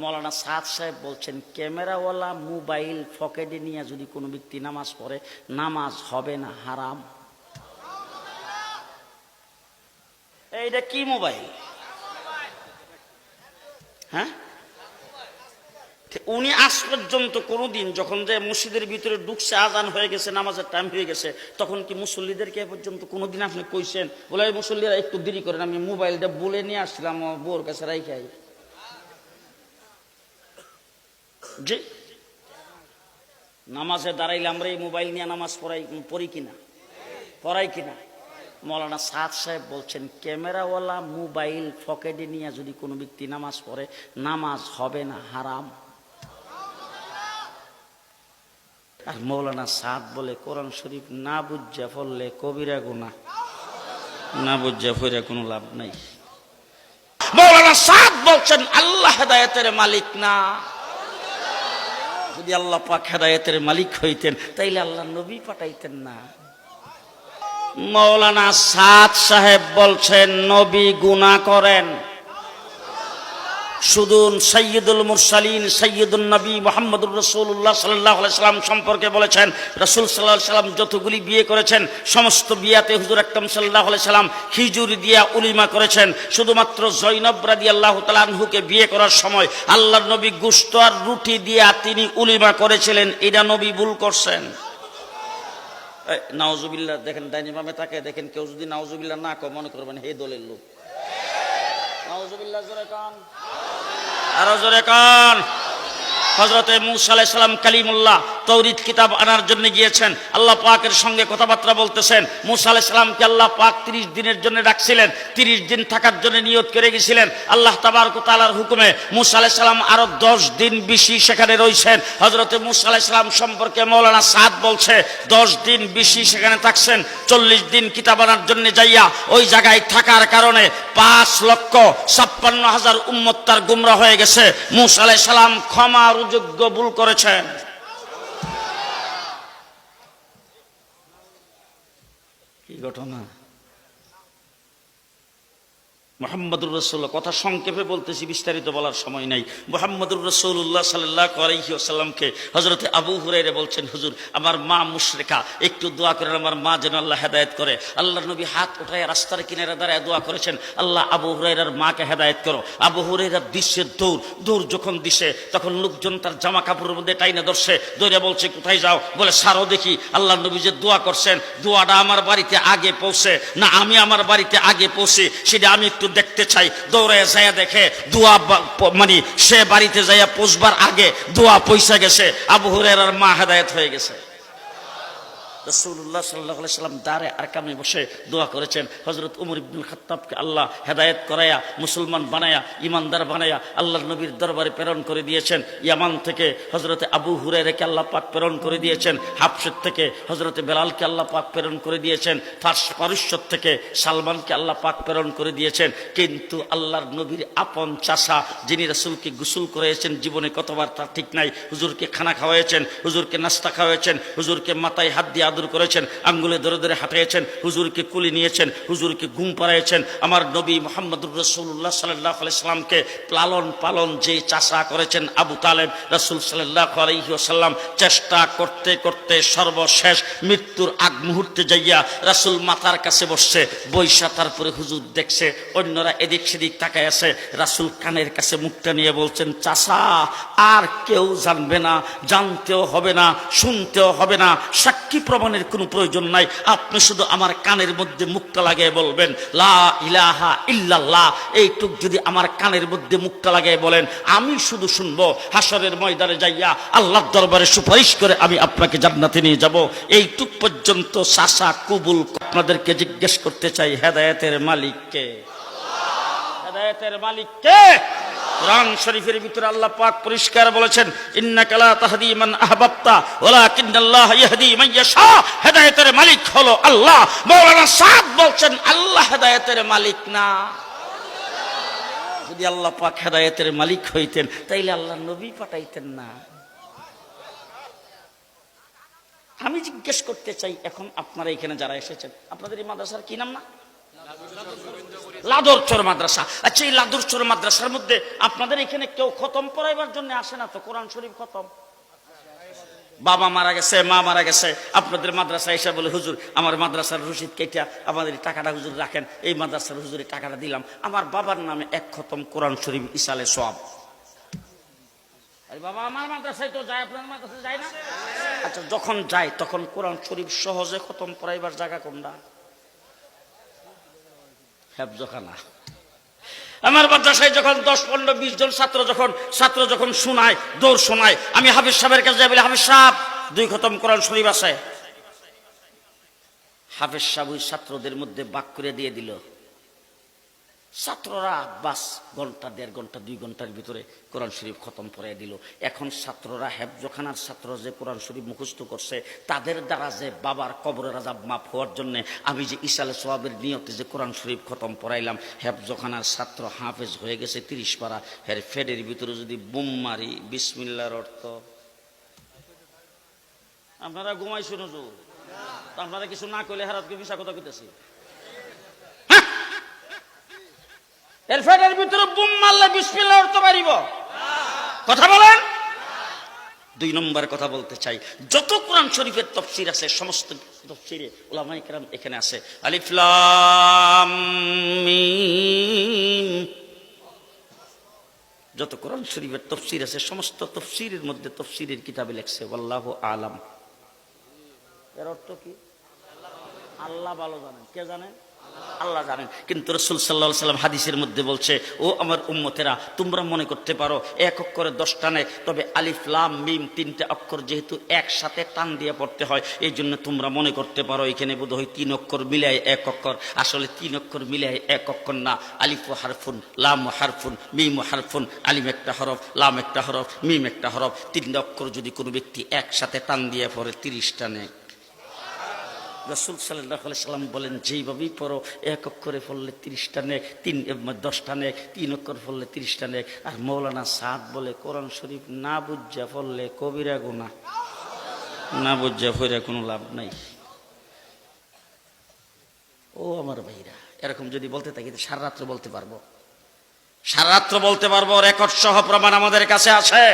মৌলানা সাদ সাহেব বলছেন, ক্যামেরাওয়ালা মোবাইল পকেটে নিয়ে যদি কোনো ব্যক্তি নামাজ পড়ে, নামাজ হবে না, হারাম। এইটা কি মোবাইল? হ্যাঁ? উনি আজ পর্যন্ত কোনোদিন যখন যে মসজিদের ভিতরে ঢুকছে, আজান হয়ে গেছে, নামাজের টাইম হয়ে গেছে, তখন কি মুসল্লিদেরকে পর্যন্ত কোনোদিন আপনি কইছেন, বলে মুসল্লিরা একটু দেরি করেন, আমি মোবাইলটা বলে নিয়ে আসছিলাম, আমার বউর কাছে রাইখাই জি। নামাজে দাঁড়াইলে আমরা এই মোবাইল নিয়ে নামাজ পড়াই, পড়ি কিনা? পড়াই কিনা? মৌলানা সাদ সাহেব বলছেন, ক্যামেরাওয়ালা মোবাইল পকেটে নিয়ে যদি কোনো ব্যক্তি নামাজ পড়ে, নামাজ হবে না, হারাম। আর মৌলানা সাদ বলে, কোরআন শরীফ না বুঝা পড়লে কবিরা গুণা না বুঝা পড়ে কোনো লাভ নাই। মৌলানা সাদ বলছেন, আল্লাহ হেদায়তের মালিক না। যদি আল্লাহ পাক হেদায়তের মালিক হইতেন, তাইলে আল্লাহ নবী পাঠাইতেন না। মৌলানা সাদ সাহেব বলছেন, নবী গুণা করেন। শুধু সৈয়দুল মুরসালিন সৈয়দুল নবী মোহাম্মদুর রসুল্লাহ সাল্লাহ সাল্লাম সম্পর্কে বলেছেন রসুল সাল্লাহ সাল্লাম যতগুলি বিয়ে করেছেন সমস্ত বিয়াতে হুজুর আকরম সাল্লাহ সাল্লাম হিজুর দিয়া উলিমা করেছেন। শুধুমাত্র জৈনব রাদি আল্লাহ তালানহুকে বিয়ে করার সময় আল্লাহ নবী গুস্ত আর রুটি দিয়া তিনি উলিমা করেছিলেন এটা নবী ভুল করছেন। এই, নাওজুবিল্লাহ দেখেন ডাইনি বামে তাকে দেখেন কেউ যদি নাওজুবিল্লাহ না কয় মনে করবেন হে দলের লোক। নাওজুবিল্লাহ জোরে কান। আরও জোরে কান। হজরতে মুসা আলাইসালাম সালাম কালিমুল্লাহ। তৌরিদ কিতাব আনার জন্য গিয়েছেন। আল্লাহ পাকের সঙ্গে কথাবার্তা বলতেছেন, মুসা আলাইহিস সালামকে আল্লাহ পাক তিরিশ দিনের জন্য ডাকছিলেন, তিরিশ দিন থাকার জন্য নিয়ত করে গেছিলেন। আল্লাহ তাবারক তাআলার হুকুমে মুসা সালাম আরও দশ দিন বেশি সেখানে রয়েছেন হজরতে মুসা সালাম সম্পর্কে মৌলানা সাদ বলছে, দশ দিন বেশি সেখানে থাকছেন, চল্লিশ দিন কিতাব আনার জন্য যাইয়া ওই জায়গায় থাকার কারণে পাঁচ লক্ষ ছাপ্পান্ন হাজার উম্মত তার গুমরা হয়ে গেছে। মুসা আলাইহিস সালাম ক্ষমার যোগ্য ভুল করেছেন। কি ঘটনা মোহাম্মদুর রসুল্লাহ কথা সংক্ষেপে বলতেছি, বিস্তারিত বলার সময় নাই। মোহাম্মদুর রসুল্লাহ সাল্লাহ আলহিউসাল্লামকে হজরতে আবু হুরাইরে বলছেন, হুজুর, আমার মা মুশরেখা একটু দোয়া করেন, আমার মা যেন আল্লাহ হেদায়ত করে। আল্লাহ নবী হাত উঠায় রাস্তার কিনারে দাঁড়ায় দোয়া করেছেন, আল্লাহ আবু হুরাইরার মাকে হেদায়ত করো। আবু হুরাইরার দৃশ্যের দৌড় দৌড় যখন দিছে তখন লোকজন তার জামা কাপড়ের মধ্যে টাইনে ধরছে, দৌড়ে বলছে, কোথায় যাও? বলে সারও দেখি আল্লাহ নবী যে দোয়া করছেন, দোয়াটা আমার বাড়িতে আগে পৌঁছে, না আমি আমার বাড়িতে আগে পৌঁছে, সেটা আমি একটু দেখতে চাই। দৌড়ে যাইয়া দেখে দোয়া মানে সে বাড়িতে যাইয়া পৌঁছবার আগে দোয়া পয়সা গেছে। আবু হুরের মা হেদায়ত হয়ে গেছে। রসুল্লাহ সাল্লাহ সাল্লাম দাঁড়ে আর কামে বসে দোয়া করেছেন হজরত উমর ইবনুল খাত্তাবকে আল্লাহ হেদায়েত করায়া, মুসলমান বানায়া ইমানদার বানায়া আল্লাহর নবীর দরবারে প্রেরণ করে দিয়েছেন। ইয়ামান থেকে হজরতে আবু হুরেরেকে আল্লাহ পাক প্রেরণ করে দিয়েছেন। হাফসের থেকে হজরতে বেলালকে আল্লাহ পাক প্রেরণ করে দিয়েছেন। ফার্স পারস্যর থেকে সালমানকে আল্লাহ পাক প্রেরণ করে দিয়েছেন। কিন্তু আল্লাহর নবীর আপন চাষা যিনি রসুলকে গুসুল করেছেন জীবনে কতবার তা ঠিক নাই। হুজুরকে খানা খাওয়াইছেন হুজুরকে নাস্তা খাওয়াইছেন হুজুরকে মাথায় হাত দিয়ে আদর করেছেন, আঙ্গুলে ধরে ধরে হাঁটাইছেন হুজুরকে কুলি নিয়েছেন, হুজুরকে ঘুম পাড়াইছেন আমার নবী মোহাম্মদুর রসুল্লাহ সাল্লাহ সাল্লামকে লালন পালন যে চাষা করেছেন আবু তালেব রসুল সাল্লাহ আলহিহাসাল্লাম চেষ্টা করতে করতে সর্বশেষ মৃত্যুর আগ মুহূর্তে যাইয়া রাসুল মাথার কাছে বসছে বৈশা তারপরে হুজুর দেখছে, অন্যরা এদিক সেদিক তাকায় আছে, রাসুল কানের কাছে মুখটা নিয়ে বলছেন, চাষা, আর কেউ জানবে না, জানতেও হবে না, শুনতেও হবে না, সাক্ষী প্রমাণের কোনো প্রয়োজন নাই। আপনি শুধু আমার কানের মধ্যে মুখটা লাগিয়ে বলবেন, লা ইলাহা ইল্লাল্লাহ। এইটুক যদি আমার কানের মধ্যে মুখটা লাগিয়ে বলেন, আমি শুধু শুনব হাসরের ময়দানে যাইয়া আল্লাহর দরবারে সুপারিশ করে আমি আপনাকে জান্নাতে নিয়ে যাব। এইটুক পর্যন্ত সাসা কুবুল আপনাদেরকে জিজ্ঞেস করতে চাই, হেদায়েতের মালিককে। হেদায়েতের মালিক কে কোরআন শরীফের ভিতরে আল্লাহ পাক পরিষ্কার বলেছেন, ইন্নাকা লা তাহদি মান আহবাবতা, ওয়ালাকিন্নাল্লাহ ইয়াহদি মান ইয়াশা। হেদায়েতের মালিক হলো আল্লাহ। মাওলানা সাদ বলছেন, আল্লাহ হেদায়েতের মালিক না। যদি আল্লাহ পাক হেদায়েতের মালিক হইতেন, তাইলে আল্লাহ নবী পাঠাইতেন না। আমি জিজ্ঞেস করতে চাই, এখন আপনারা এখানে যারা এসেছেন, আপনাদের এই মাদ্রাসার কি নাম না? লাদরচর মাদ্রাসা। আচ্ছা এই লাদরচর মাদ্রাসার মধ্যে আপনাদের এখানে কেউ খতম পড়াইবার জন্য আসে না তো? কোরআন শরীফ খতম। বাবা মারা গেছে, মা মারা গেছে। আপনাদের মাদ্রাসা এসে বলে, হুজুর, আমার মাদ্রাসার রসিদ কেটে আমাদের টাকাটা হুজুর রাখেন। এই মাদ্রাসার হুজুরে টাকাটা দিলাম। আমার বাবার নামে এক খতম কোরআন শরীফ ইসালে সব আরে বাবা, আমার মাদ্রাসায় তো যায় আপনার মাদ্রাসায় যায় না? আচ্ছা যখন যায়, তখন কোরআন শরীফ সহজে খতম পড়াইবার জায়গা কোনটা? হেফজখানা আমার মাদ্রাসায় যখন দশ, পনেরো, বিশ জন ছাত্র যখন ছাত্র যখন শোনায়, দৌড় শোনায়, আমি হাফিজ সাহেবের কাছে যাই বলি, হাফিজ সাহেব, দুই খতম কোরআন শরীফ আছে। হাফিজ সাহেব ওই ছাত্রদের মধ্যে বাক করে দিয়ে দিল। ছাত্ররা বাস, ঘণ্টা, দেড় ঘণ্টা, দুই ঘণ্টার ভিতরে কোরআন শরীফ খতম করে দিল। এখন ছাত্ররা হেফজখানার ছাত্র যে কোরআন শরীফ মুখস্থ করছে, তাদের দ্বারা যে বাবার কবরের রাজাব মাফ হওয়ার জন্য আমি যে ইসালে সোয়াবের নিয়তে যে কোরআন শরীফ খতম পড়াইলাম, হেফজখানার ছাত্র হাফেজ হয়ে গেছে তিরিশ পারা। হের ফেডের ভিতরে যদি বুম মারি, বিসমিল্লার অর্থ। আপনারা ঘুমাইছেন আপনারা কিছু না করলে হারাতকে মিশা কথা কইতেছি। এর ফেটের ভিতরে বুম মারলে বিসমিল্লাহ অর্থ পারিব কথা বলেন? দুই নম্বর কথা বলতে চাই। যত কোরআন শরীফের তফসির আছে, সমস্ত তফসিরে ওলামাই কেরাম এখানে আছে। আলিফলাম। যত কোরআন শরীফের তফসির আছে, সমস্ত তফসিরের মধ্যে তফসিরের কিতাবে লেখছে আল্লাহ আলাম। এর অর্থ কি? আল্লাহ ভালো জানেন। কে জানেন? আল্লাহ জানেন। কিন্তু রসুল সাল্লাহ সাল্লাম হাদিসের মধ্যে বলছে, ও আমার উম্মতেরা, তোমরা মনে করতে পারো, এক অক্ষরে দশ টানে তবে আলিফ, লাম, মিম তিনটে অক্ষর যেহেতু একসাথে টান দিয়ে পড়তে হয় এই জন্য তোমরা মনে করতে পারো, এখানে বোধ হয় তিন অক্ষর মিলাই এক অক্ষর। আসলে তিন অক্ষর মিলাই এক অক্ষর না, আলিফ ও হারফুন, লাম ও হারফুন, মিম ও হারফুন, আলিম একটা হরফ, লাম একটা হরফ, মিম একটা হরফ, তিনটে অক্ষর যদি কোনো ব্যক্তি একসাথে টান দিয়ে পড়ে তিরিশ টানে রসুল সাল্লাম বলেন, যেইভাবেই পড়ো, এক অক্ষরে পড়লে তিরিশটা নেক, তিন দশটা নেক, তিন অক্ষর পড়লে তিরিশটা নেক। আর মৌলানা সাদ বলে, কোরআন শরীফ না বুঝা পড়লে কবিরা গুণা না বুঝা পড়ে কোনো লাভ নাই। ও আমার ভাইরা, এরকম যদি বলতে থাকি সারা রাত্র বলতে পারব। সারা রাত্র বলতে পারব, রেকর্ড সহ প্রমাণ আমাদের কাছে আছে।